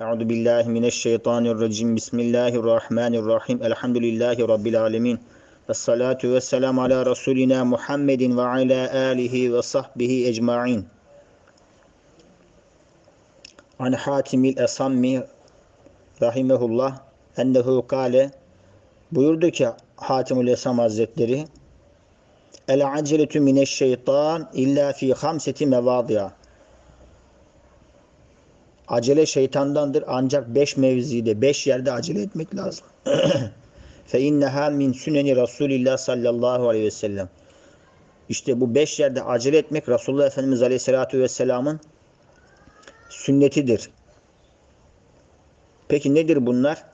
Euzu billahi mineşşeytanirracim. Bismillahirrahmanirrahim. Elhamdülillahi rabbil alamin. Ves salatu vesselam ala rasulina Muhammedin ve ala alihi ve sahbihi ecmaîn. An Hatimil Esammi rahimehullah ennehu kâle buyurdu ki Hatimül Esam Hazretleri El aceletü mineşşeytan illa fi hamseti mevadi'a Acele şeytandandır ancak beş mevzide, beş yerde acele etmek lazım. Fe inneha min süneni Resulillah sallallahu aleyhi ve sellem. İşte bu beş yerde acele etmek Resulullah Efendimiz aleyhissalatu vesselamın sünnetidir. Peki nedir bunlar?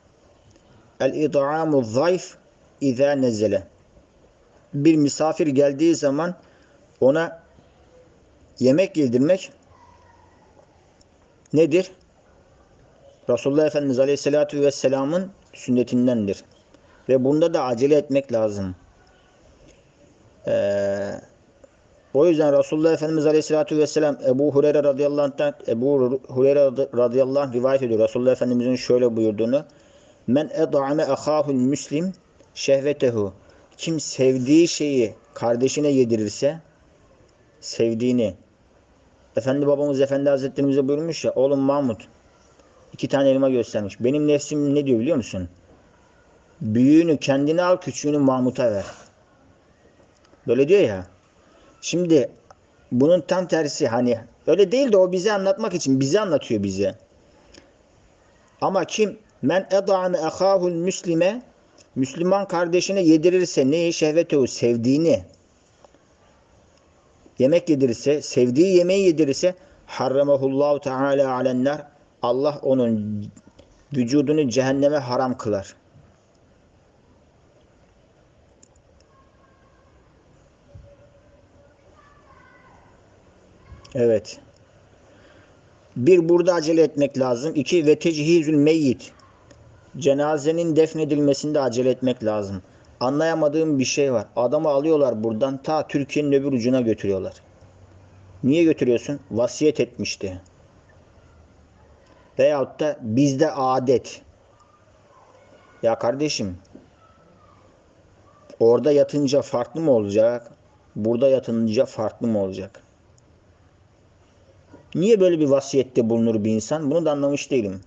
El-id'amu zayıf izâ nezele. Bir misafir geldiği zaman ona yemek yedirmek nedir? Resulullah Efendimiz Aleyhisselatü Vesselam'ın sünnetindendir. Ve bunda da acele etmek lazım. Ee, o yüzden Resulullah Efendimiz Aleyhisselatü Vesselam Ebu Hureyre radıyallahu anh'tan Ebu Hureyre radıyallahu anh rivayet ediyor. Resulullah Efendimiz'in şöyle buyurduğunu Men ed'ame ahahul müslim şehvetehu Kim sevdiği şeyi kardeşine yedirirse sevdiğini Efendi babamız Efendi Hazretlerimize buyurmuş ya oğlum Mahmut iki tane elma göstermiş. Benim nefsim ne diyor biliyor musun? Büyüğünü kendine al küçüğünü Mahmut'a ver. Böyle diyor ya. Şimdi bunun tam tersi hani öyle değil de o bize anlatmak için bize anlatıyor bize. Ama kim men ed'ame ahahul müslime Müslüman kardeşine yedirirse neyi şehvetehu sevdiğini yemek yedirirse, sevdiği yemeği yedirirse harramahullahu teala alennar Allah onun vücudunu cehenneme haram kılar. Evet. Bir burada acele etmek lazım. İki ve tecihizül meyyit. Cenazenin defnedilmesinde acele etmek lazım. Anlayamadığım bir şey var. Adamı alıyorlar buradan ta Türkiye'nin öbür ucuna götürüyorlar. Niye götürüyorsun? Vasiyet etmişti. Veyahut da bizde adet. Ya kardeşim orada yatınca farklı mı olacak? Burada yatınca farklı mı olacak? Niye böyle bir vasiyette bulunur bir insan? Bunu da anlamış değilim.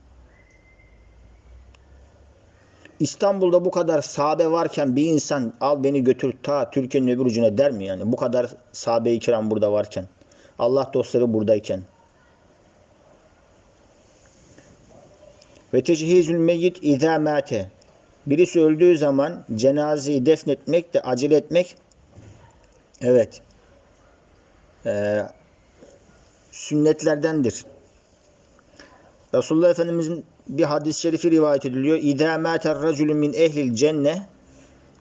İstanbul'da bu kadar sahabe varken bir insan al beni götür ta Türkiye'nin öbür ucuna der mi yani? Bu kadar sahabe-i kiram burada varken. Allah dostları buradayken. Ve tecihizül meyyit izâ mâte. Birisi öldüğü zaman cenazeyi defnetmek de acele etmek evet ee, sünnetlerdendir. Resulullah Efendimizin bir hadis-i şerifi rivayet ediliyor. İzâ mâter racülün min ehlil cenne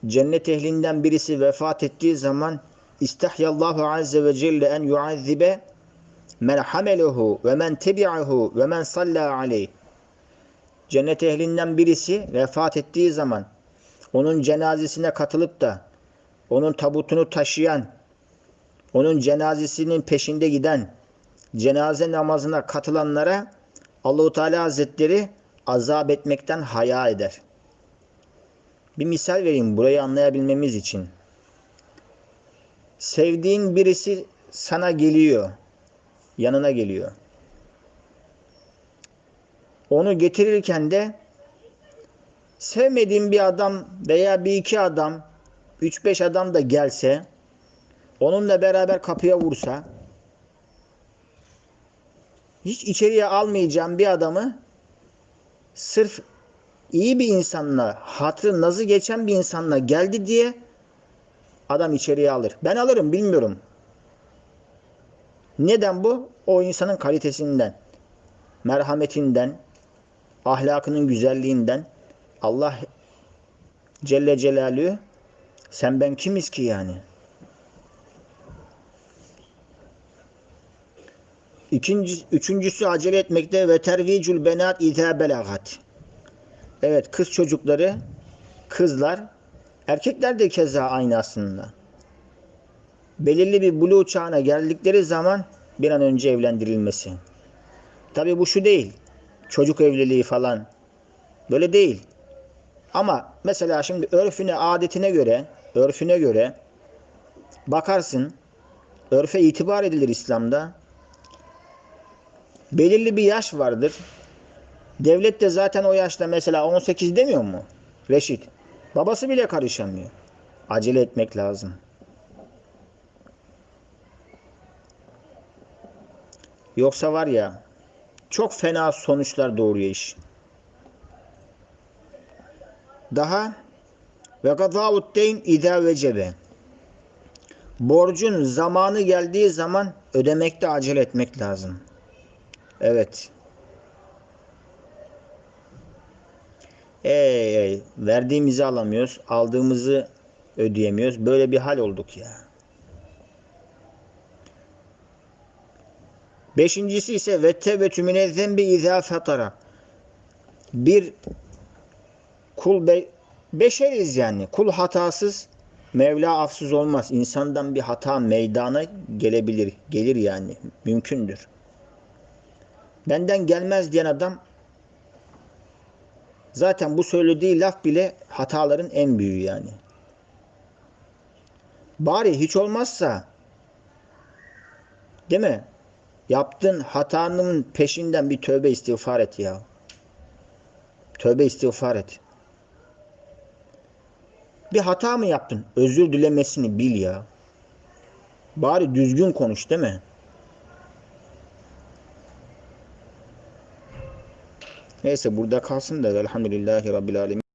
cennet ehlinden birisi vefat ettiği zaman istahyallahu azze ve celle en yuazzibe men hamelehu ve men tebi'ahu ve men salla aleyh. Cennet ehlinden birisi vefat ettiği zaman onun cenazesine katılıp da onun tabutunu taşıyan, onun cenazesinin peşinde giden, cenaze namazına katılanlara Allahu Teala Hazretleri azap etmekten haya eder. Bir misal vereyim burayı anlayabilmemiz için. Sevdiğin birisi sana geliyor. Yanına geliyor. Onu getirirken de sevmediğin bir adam veya bir iki adam, üç beş adam da gelse, onunla beraber kapıya vursa, hiç içeriye almayacağım bir adamı sırf iyi bir insanla, hatırı nazı geçen bir insanla geldi diye adam içeriye alır. Ben alırım bilmiyorum. Neden bu? O insanın kalitesinden, merhametinden, ahlakının güzelliğinden Allah Celle Celaluhu sen ben kimiz ki yani? İkinci, üçüncüsü acele etmekte ve tervicül benat izâ belagat. Evet kız çocukları, kızlar, erkekler de keza aynı aslında. Belirli bir buluğ çağına geldikleri zaman bir an önce evlendirilmesi. Tabi bu şu değil. çocuk evliliği falan. Böyle değil. Ama mesela şimdi örfüne, adetine göre, örfüne göre bakarsın, örfe itibar edilir İslam'da. Belirli bir yaş vardır. Devlet de zaten o yaşta mesela 18 demiyor mu? Reşit. Babası bile karışamıyor. Acele etmek lazım. Yoksa var ya çok fena sonuçlar doğuruyor iş. Daha ve gazavut deyn idâ vecebe. Borcun zamanı geldiği zaman ödemekte acele etmek lazım. Evet. Ey, ey, verdiğimizi alamıyoruz, aldığımızı ödeyemiyoruz. Böyle bir hal olduk ya. Beşincisi ise ve tevbetü mine zembi izâ fetara. Bir kul be, beşeriz yani. Kul hatasız, Mevla afsız olmaz. İnsandan bir hata meydana gelebilir. Gelir yani. Mümkündür. Benden gelmez diyen adam zaten bu söylediği laf bile hataların en büyüğü yani. Bari hiç olmazsa değil mi? Yaptığın hatanın peşinden bir tövbe istiğfar et ya. Tövbe istiğfar et. Bir hata mı yaptın? Özür dilemesini bil ya. Bari düzgün konuş değil mi? Neyse burada kalsın da elhamdülillahi rabbil alemin.